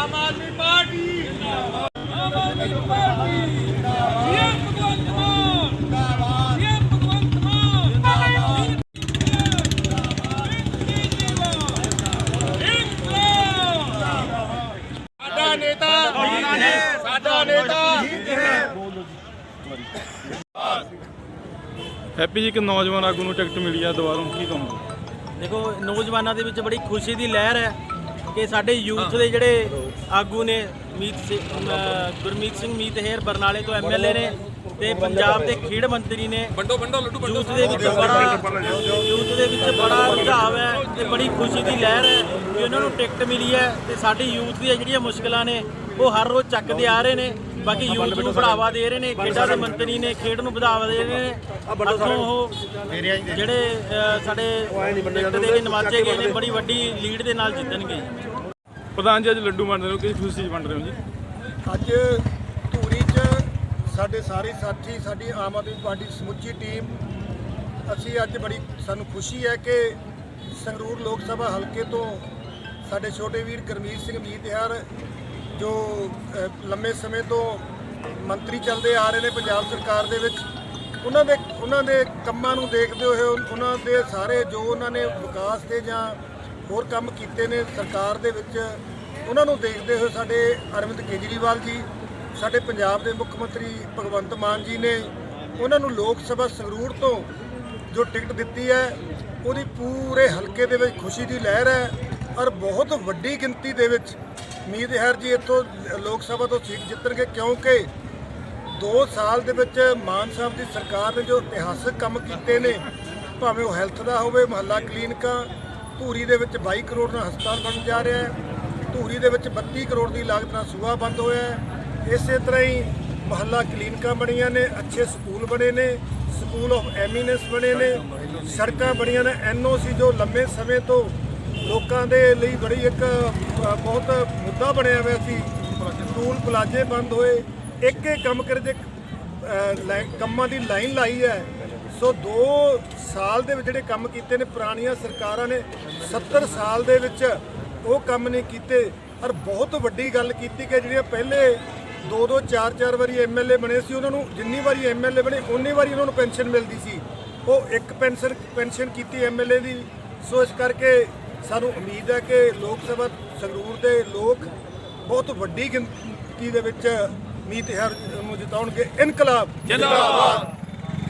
Aam Aadmi party ਜਿੰਦਾਬਾਦ Aam Aadmi party ਜਿੰਦਾਬਾਦ ਭਗਵੰਤ ਮਾਨ ਜਿੰਦਾਬਾਦ ਭਗਵੰਤ ਮਾਨ ਜਿੰਦਾਬਾਦ ਸਾਡਾ ਨੇਤਾ ਸਾਡਾ ਨੇਤਾ। ਹੈਪੀ ਜੀ ਇੱਕ ਨੌਜਵਾਨ ਆਗੂ ਨੂੰ ਟਿਕਟ ਮਿਲੀ ਆ ਦੁਬਾਰਾ ਕੀ ਕਹੋਗੇ? ਦੇਖੋ ਨੌਜਵਾਨਾਂ ਦੇ ਵਿੱਚ ਬੜੀ ਖੁਸ਼ੀ ਦੀ ਲਹਿਰ ਹੈ ਕਿ ਸਾਡੇ ਯੂਥ ਦੇ ਜਿਹੜੇ ਆਗੂ ਨੇ ਮੀਤ ਸਿੰਘ ਗੁਰਮੀਤ ਸਿੰਘ ਮੀਤ ਹੇਰ ਬਰਨਾਲੇ ਤੋਂ ਐਮਐਲਏ ਨੇ ਤੇ ਪੰਜਾਬ ਦੇ ਖੇਡ ਮੰਤਰੀ ਨੇ। ਵੰਡੋ ਵੰਡੋ ਲੱਡੂ ਯੂਥ ਦੇ ਵਿੱਚ ਬੜਾ ਯੂਥ ਦੇ ਵਿੱਚ ਬੜਾ ਰੁਝਾਵ ਹੈ ਤੇ ਬੜੀ ਖੁਸ਼ੀ ਦੀ ਲਹਿਰ ਹੈ ਕਿ ਉਹਨਾਂ ਨੂੰ ਟਿਕਟ ਮਿਲੀ ਹੈ ਤੇ ਸਾਡੀ ਯੂਥ ਦੀਆਂ ਜਿਹੜੀਆਂ ਮੁਸ਼ਕਲਾਂ ਨੇ ਉਹ ਹਰ ਰੋਜ਼ ਚੱਕਦੇ ਆ ਰਹੇ ਨੇ। ਬਾਕੀ ਯੂਥ ਨੂੰ ਬੜਾਵਾ ਦੇ ਰਹੇ ਨੇ ਖੇਡਾਂ ਦੇ ਮੰਤਰੀ ਨੇ ਖੇਡ ਨੂੰ ਵਧਾਵਾ ਦੇ ਰਹੇ ਨੇ। ਅੱਗੋਂ ਉਹ ਜਿਹੜੇ ਸਾਡੇ ਟਿਕਟ ਦੇ ਕੇ ਨਵਾਜੇ ਗਏ ਨੇ ਬੜੀ ਵੱਡੀ ਲੀਡ ਦੇ ਨਾਲ ਜਿੱਤਣਗੇ। ਪ੍ਰਧਾਨ ਜੀ, ਅੱਜ ਲੱਡੂ ਵੰਡ ਰਹੇ ਹੋ ਕਿਸ ਖੁਸ਼ੀ 'ਚ ਵੰਡ ਰਹੇ ਹੋ ਜੀ? ਅੱਜ ਧੂਰੀ 'ਚ ਸਾਡੇ ਸਾਰੇ ਸਾਥੀ, ਸਾਡੀ ਆਮ ਆਦਮੀ ਪਾਰਟੀ ਦੀ ਸਮੁੱਚੀ ਟੀਮ, ਅਸੀਂ ਅੱਜ ਬੜੀ, ਸਾਨੂੰ ਖੁਸ਼ੀ ਹੈ ਕਿ ਸੰਗਰੂਰ ਲੋਕ ਸਭਾ ਹਲਕੇ ਤੋਂ ਸਾਡੇ ਛੋਟੇ ਵੀਰ ਗਰਮੀਤ ਸਿੰਘ ਮੀਤਿਆਰ ਜੋ ਲੰਮੇ ਸਮੇਂ ਤੋਂ ਮੰਤਰੀ ਚੱਲਦੇ ਆ ਰਹੇ ਨੇ ਪੰਜਾਬ ਸਰਕਾਰ ਦੇ ਵਿੱਚ, ਉਹਨਾਂ ਦੇ ਉਹਨਾਂ ਦੇ ਕੰਮਾਂ ਨੂੰ ਦੇਖਦੇ ਹੋਏ, ਉਹਨਾਂ ਦੇ ਸਾਰੇ ਜੋ ਉਹਨਾਂ ਨੇ ਵਿਕਾਸ ਦੇ ਜਾਂ ਹੋਰ ਕੰਮ ਕੀਤੇ ਨੇ ਸਰਕਾਰ ਦੇ ਵਿੱਚ। ਉਹਨਾਂ ਨੂੰ ਦੇਖਦੇ ਹੋਏ ਸਾਡੇ ਅਰਵਿੰਦ ਕੇਜਰੀਵਾਲ ਜੀ, ਸਾਡੇ ਪੰਜਾਬ ਦੇ ਮੁੱਖ ਮੰਤਰੀ ਭਗਵੰਤ ਮਾਨ ਜੀ ਨੇ ਉਹਨਾਂ ਨੂੰ ਲੋਕ ਸਭਾ ਸੰਗਰੂਰ ਤੋਂ ਜੋ ਟਿਕਟ ਦਿੱਤੀ ਹੈ, ਉਹਦੀ ਪੂਰੇ ਹਲਕੇ ਦੇ ਵਿੱਚ ਖੁਸ਼ੀ ਦੀ ਲਹਿਰ ਹੈ ਔਰ ਬਹੁਤ ਵੱਡੀ ਗਿਣਤੀ ਦੇ ਵਿੱਚ ਮੀਤ ਹੈਰ ਜੀ ਇੱਥੋਂ ਲੋਕ ਸਭਾ ਤੋਂ ਸੀਟ ਜਿੱਤਣਗੇ ਕਿਉਂਕਿ 2 ਸਾਲ ਦੇ ਵਿੱਚ ਮਾਨ ਸਾਹਿਬ ਦੀ ਸਰਕਾਰ ਨੇ ਜੋ ਇਤਿਹਾਸਕ ਕੰਮ ਕੀਤੇ ਨੇ, ਭਾਵੇਂ ਉਹ ਹੈਲਥ ਦਾ ਹੋਵੇ, ਮੁਹੱਲਾ ਕਲੀਨਿਕਾਂ ਧੂਰੀ ਦੇ ਵਿੱਚ 22 ਕਰੋੜ ਦਾ ਹਸਪਤਾਲ ਬਣ ਜਾ ਰਿਹਾ ਹੈ। ਧੂਰੀ ਦੇ ਵਿੱਚ 32 ਕਰੋੜ ਦੀ ਲਾਗਤ ਨਾਲ ਸੂਆ ਬੰਦ ਹੋਇਆ ਹੈ। ਇਸੇ ਤਰ੍ਹਾਂ ਹੀ ਮੁਹੱਲਾ ਕਲੀਨਿਕਾਂ ਬਣੀਆਂ ਨੇ, ਅੱਛੇ ਸਕੂਲ ਬਣੇ ਨੇ, ਸਕੂਲ ਆਫ ਐਮੀਨੈਂਸ ਬਣੇ ਨੇ, ਸੜਕਾਂ ਬਣੀਆਂ ਨੇ। ਐਨਓਸੀ ਜੋ ਲੰਮੇ ਸਮੇਂ ਤੋਂ ਲੋਕਾਂ ਦੇ ਲਈ ਬੜੀ ਇੱਕ ਬਹੁਤ ਮੁੱਦਾ ਬਣਿਆ ਹੋਇਆ ਸੀ। ਟੂਲ ਪਲਾਜ਼ੇ ਬੰਦ ਹੋਏ। ਇੱਕ ਇੱਕ ਕੰਮ ਕਰੇ ਜੇ ਲਾਈ- ਕੰਮਾਂ ਦੀ ਲਾਈਨ ਲਾਈ ਹੈ। ਸੋ 2 ਸਾਲ ਦੇ ਵਿੱਚ ਜਿਹੜੇ ਕੰਮ ਕੀਤੇ ਨੇ, ਪੁਰਾਣੀਆਂ ਸਰਕਾਰਾਂ ਨੇ 70 ਸਾਲ ਦੇ ਵਿੱਚ ਉਹ ਕੰਮ ਨਹੀਂ ਕੀਤੇ। ਔਰ ਬਹੁਤ ਵੱਡੀ ਗੱਲ ਕੀਤੀ ਕਿ ਜਿਹੜੀਆਂ ਪਹਿਲੇ ਦੋ ਦੋ, ਚਾਰ ਚਾਰ ਵਾਰੀ ਐਮਐਲਏ ਬਣੇ ਸੀ, ਉਹਨਾਂ ਨੂੰ ਜਿੰਨੀ ਵਾਰੀ ਐਮਐਲਏ ਬਣੇ ਉਨੀ ਵਾਰੀ ਉਹਨਾਂ ਨੂੰ ਪੈਨਸ਼ਨ ਮਿਲਦੀ ਸੀ। ਉਹ ਇੱਕ ਪੈਨਸ਼ਨ ਪੈਨਸ਼ਨ ਕੀਤੀ ਐਮਐਲਏ ਦੀ। ਸੋ ਇਸ ਕਰਕੇ ਸਾਨੂੰ ਉਮੀਦ ਹੈ ਕਿ ਲੋਕ ਸਭਾ, ਸੰਗਰੂਰ ਦੇ ਲੋਕ ਬਹੁਤ ਵੱਡੀ ਗਿਣਤੀ ਦੇ ਵਿੱਚ ਮੀਤ ਹਰ ਜਿਤਾਉਣਗੇ। ਇਨਕਲਾਬ ਜਿੰਦਾਬਾਦ।